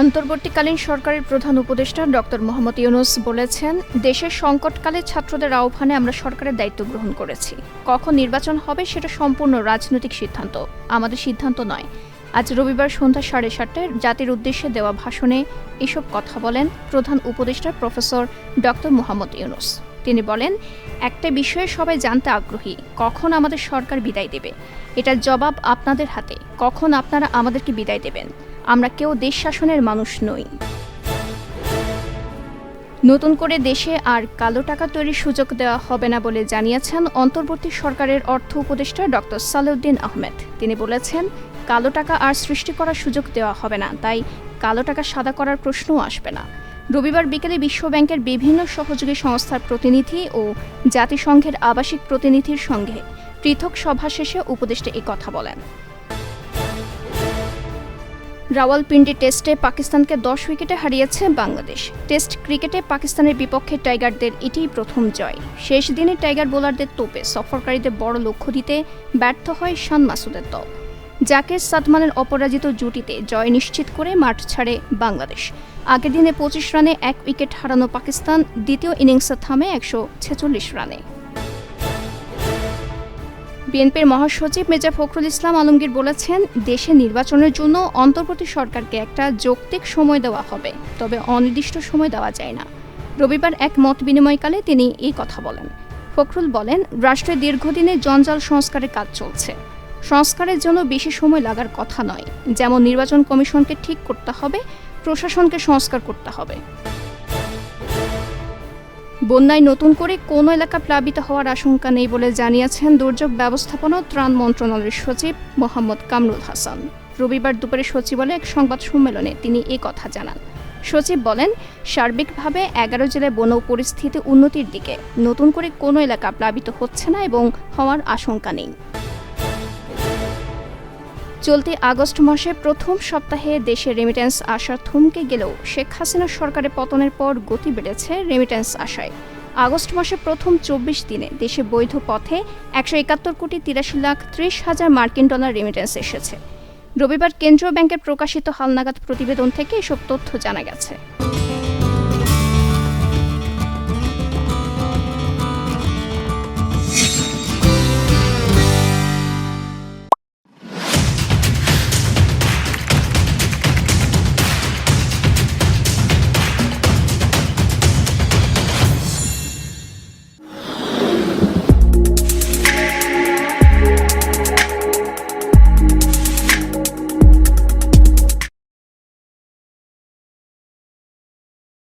অন্তর্বর্তীকালীন সরকারের প্রধান উপদেষ্টা ডক্টর মোহাম্মদ ইউনুস বলেছেন, দেশের সংকটকালে ছাত্রদের আহ্বানে আমরা সরকারের দায়িত্ব গ্রহণ করেছি। কখন নির্বাচন হবে সেটা সম্পূর্ণ রাজনৈতিক সিদ্ধান্ত। আমাদের সিদ্ধান্ত নয়। আজ রবিবার সন্ধ্যা সাড়ে সাতটায় জাতির উদ্দেশ্যে দেওয়া ভাষণে এসব কথা বলেন প্রধান উপদেষ্টা প্রফেসর ডক্টর মোহাম্মদ ইউনুস। তিনি বলেন, একটা বিষয়ে সবাই জানতে আগ্রহী, কখন আমাদের সরকার বিদায় দেবে? এটার জবাব আপনাদের হাতে। কখন আপনারা আমাদেরকে বিদায় দেবেন? আমরা কেউ দেশ শাসনের মানুষ নই। নতুন করে দেশে আর কালো টাকা তৈরির সুযোগ দেওয়া হবে না বলে জানিয়েছেন অন্তর্বর্তী সরকারের অর্থ উপদেষ্টা ডক্টর সালেউদ্দিন আহমেদ। তিনি বলেছেন, কালো টাকা আর সৃষ্টি করার সুযোগ দেওয়া হবে না, তাই কালো টাকা সাদা করার প্রশ্নও আসবে না। রবিবার বিকেলে বিশ্বব্যাংকের বিভিন্ন সহযোগী সংস্থার প্রতিনিধি ও জাতিসংঘের আবাসিক প্রতিনিধির সঙ্গে পৃথক সভা শেষে উপদেষ্টা কথা বলেন। রাওয়ালপিন্ডি টেস্টে পাকিস্তানকে দশ উইকেটে হারিয়েছে বাংলাদেশ। টেস্ট ক্রিকেটে পাকিস্তানের বিপক্ষে টাইগারদের এটিই প্রথম জয়। শেষ দিনে টাইগার বোলারদের তোপে সফরকারীদের বড় লক্ষ্য দিতে ব্যর্থ হয় শান মাসুদের দল। জাকের সাদমানের অপরাজিত জুটিতে জয় নিশ্চিত করে মাঠ ছাড়ে বাংলাদেশ। আগের দিনে পঁচিশ রানে এক উইকেট হারানো পাকিস্তান দ্বিতীয় ইনিংসে থামে একশো ছেচল্লিশ রানে। বিএনপির মহাসচিব মেজর ফখরুল ইসলাম আলমগীর বলেছেন, দেশে নির্বাচনের জন্য অন্তর্বর্তী সরকারকে একটা যৌক্তিক সময় দেওয়া হবে, তবে অনির্দিষ্ট সময় দেওয়া যায় না। রবিবার এক মত বিনিময়কালে তিনি এই কথা বলেন। ফখরুল বলেন রাষ্ট্রে দীর্ঘদিনে জঞ্জাল সংস্কারের কাজ চলছে। সংস্কারের জন্য বেশি সময় লাগার কথা নয়, যেমন নির্বাচন কমিশনকে ঠিক করতে হবে, প্রশাসনকে সংস্কার করতে হবে। বন্যায় নতুন করে কোনো এলাকা প্লাবিত হওয়ার আশঙ্কা নেই বলে জানিয়েছেন দুর্যোগ ব্যবস্থাপনা ও ত্রাণ মন্ত্রণালয়ের সচিব মোহাম্মদ কামরুল হাসান। রবিবার দুপুরে সচিবালয়ে এক সংবাদ সম্মেলনে তিনি এ কথা জানান। সচিব বলেন, সার্বিকভাবে এগারো জেলায় বন পরিস্থিতি উন্নতির দিকে নতুন করে কোনো এলাকা প্লাবিত হচ্ছে না এবং হওয়ার আশঙ্কা নেই। চলতি আগস্ট মাসে প্রথম সপ্তাহে দেশে রেমিটেন্স আসা থমকে গেলেও শেখ হাসিনা সরকারের পতনের পর গতি বেড়েছে রেমিটেন্স আসায় আগস্ট মাসে প্রথম চব্বিশ দিনে দেশে বৈধ পথে একশো একাত্তর কোটি তিরাশি লাখ ত্রিশ হাজার মার্কিন ডলার রেমিটেন্স এসেছে। রবিবার কেন্দ্রীয় ব্যাংকের প্রকাশিত হালনাগাদ প্রতিবেদন থেকে এসব তথ্য জানা গেছে।